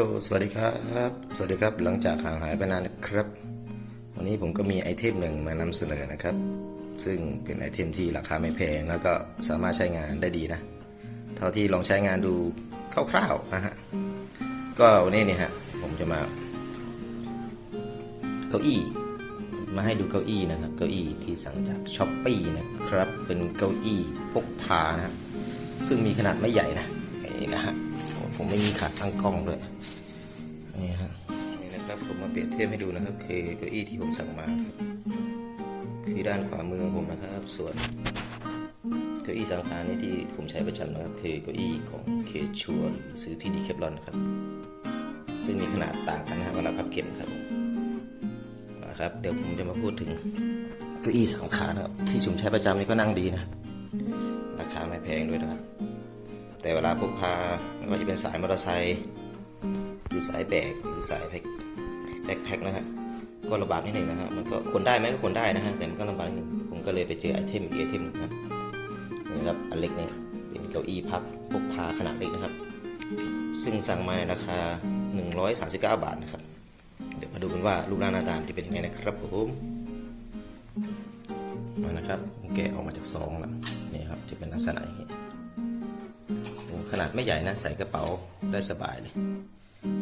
ลโหลสวัสดีครับ สวัสดีครับ หลังจากห่างหายไปนานนะครับ วันนี้ผมก็มีไอเทมหนึ่งมานำเสนอนะครับ ซึ่งเป็นไอเทมที่ราคาไม่แพงแล้วก็สามารถใช้งานได้ดีนะ เท่าที่ลองใช้งานดูคร่าวๆนะฮะ ก็วันนี้เนี่ยฮะ ผมจะมาเก้าอี้ มาให้ดูเก้าอี้นะครับ เก้าอี้ที่สั่งจากช้อปปี้นะครับ เป็นเก้าอี้พกพานะซึ่งมีขนาดไม่ใหญ่นะนี่นะฮะ ผมไม่มีขาตั้งกล้องด้วยนี่ฮะนี่นะครับผมมาเปรียบเทียบให้ดูนะครับ คือเก้าอี้ที่ผมสั่งมาครับคือด้านขวามือของผมนะครับ ส่วนเก้าอี้สังขารนี่ที่ผมใช้ประจำนะครับ คือเก้าอี้ของเคชัวหรือซื้อที่ดีเคปลอนครับ ซึ่งมีขนาดต่างกันนะครับเวลาพับเก็บครับนะครับเดี๋ยวผมจะมาพูดถึงเก้าอี้สังขารนะครับที่ผมใช้ประจำนี่ก็นั่งดีนะราคาไม่แพงด้วยนะครับ แต่เวลาพกพาไม่ว่าจะเป็นสายมอเตอร์ไซค์หรือสายแบกหรือสายแพ็คแบ็คแพ็คนะฮะก็ลำบากนิดหนึ่งนะฮะมันก็ขนได้ไหมก็ขนได้นะฮะแต่มันก็ลำบากนิดหนึ่งผมก็เลยไปเจอไอเทมอีกไอเทมหนึงนะครับนี่ครับอันเล็กเนี่ยเป็นเก้าอี้พับพกพาขนาดเล็กนะครับ ซึ่งสั่งมาในราคา 139 บาทนะครับเดี๋ยวมาดูกันว่ารูปร่างหน้าตาจะเป็นยังไงนะครับผมมานะครับแกะออกมาจากซองแล้วนี่ครับจะเป็นลักษณะอย่างนี้ นาดไม่ใหญ่นะ ใส่กระเป๋าได้สบายเลย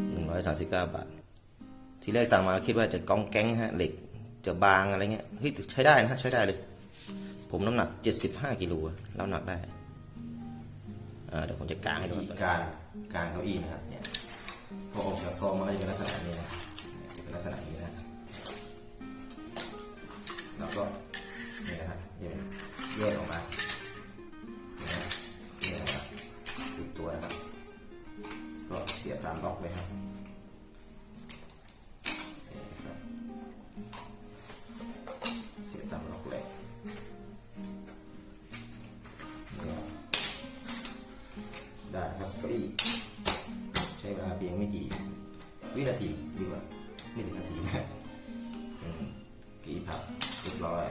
139 บาท ทีแรกสั่งมาคิดว่าจะกองแก๊งฮะเหล็กจะบางอะไรเงี้ยเฮ้ยใช้ได้นะฮะใช้ได้เลย ผมน้ำหนัก 75กิโลอะแล้วหนักได้เดี๋ยวผมจะกางให้ดูการกางเก้าอี้นะครับเนี่ยพอออกจากซองมาแล้วจะเป็นลักษณะนี้นะเป็นลักษณะนี้ามล็อกเลยครับเสียบตามล็อกเลยได้ครับเก้าอี้ใช้เวลาเพียงไม่กี่วินาทีดีกว่าไม่ถึงนาทีนะกี่พับเรียบร้อย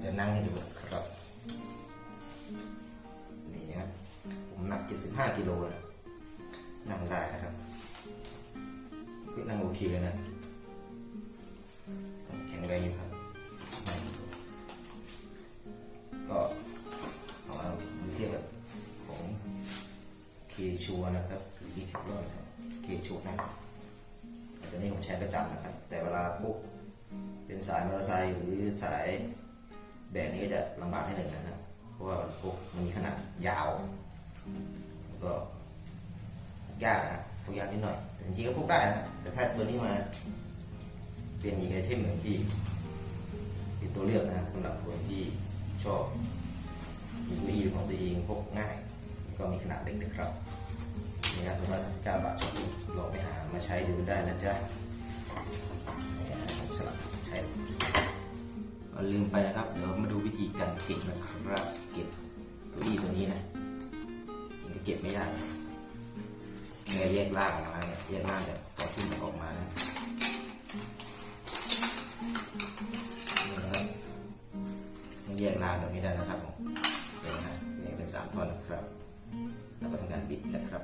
เดี๋ยวนั่งให้ดูครับนี่ครับ หนัก 75กิโลนะนั่งได้นะครับนั่งโอเคเลยนะแข็งแรงอยู่ครับนั่งอยู่ก็เอามาดูเทียบกับของเคชัวนะครับหรือที่เทฟลอนนะครับเคชัวนะตัวนี้ผมใช้ประจำนะครับ แต่เวลาพวกเป็นสายมอเตอร์ไซค์หรือสายแบกนี่ก็จะลำบากนิดหนึ่งนะครับ เพราะว่าพวกมันมีขนาดยาว ได้นะแต่ถ้าตัวนี้มาเป็นอีกไอเทมหนึ่งที่เป็นตัวเลือกนะครับสำหรับคนที่ชอบมีเก้าอี้ของตัวเองพกง่าย ก็มีขนาดเล็กนะครับนี่ครับสำหรับ39บาทลองไปหามาใช้ดูได้นะจ๊ะนี่นะครับผมสลับใช้ลืมไปนะครับ เดี๋ยวมาดูวิธีการเก็บนะครับเก็บเก้าอี้ตัวนี้นะมันเก็บไม่ยาก เนี่ยแยกล่างออกมาเนี่ยแยกล่างจากตัวที่มันออกมานะนี่นะครับยังแยกล่างแบบนี้ได้นะครับผมเดี๋ยเป็นสามท่อนนะครับ แล้วก็ทำการบิดนะครับ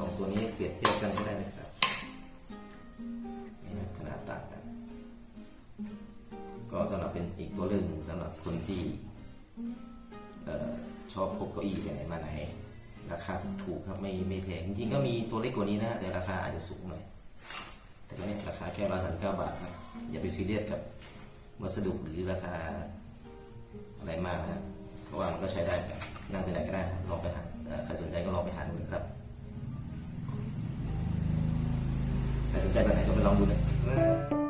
สองตัวนี้เปรียบเทียบกันก็ได้นะครับนี่นะขนาดต่างกัน ก็สำหรับเป็นอีกตัวเลือกหนึ่งสำหรับคนที่ชอบพกเก้าอี้ไปไหนมาไหนราคาถูกครับไม่ไม่แพงจริงๆก็มีตัวเล็กกว่านี้นะแต่ราคาอาจจะสูงหน่อยแต่ตัวนี้ราคาแค่ร้อยสามเก้าบาทครับอย่าไปซีเรียสกับวัสดุหรือราคาอะไรมากนะเพราะว่ามันก็ใช้ได้นั่งที่ไหนก็ได้ลองไปหาใครสนใจก็ลองไปหาดูนะครับ ใจแบบไหนก็ไปลองดูนะ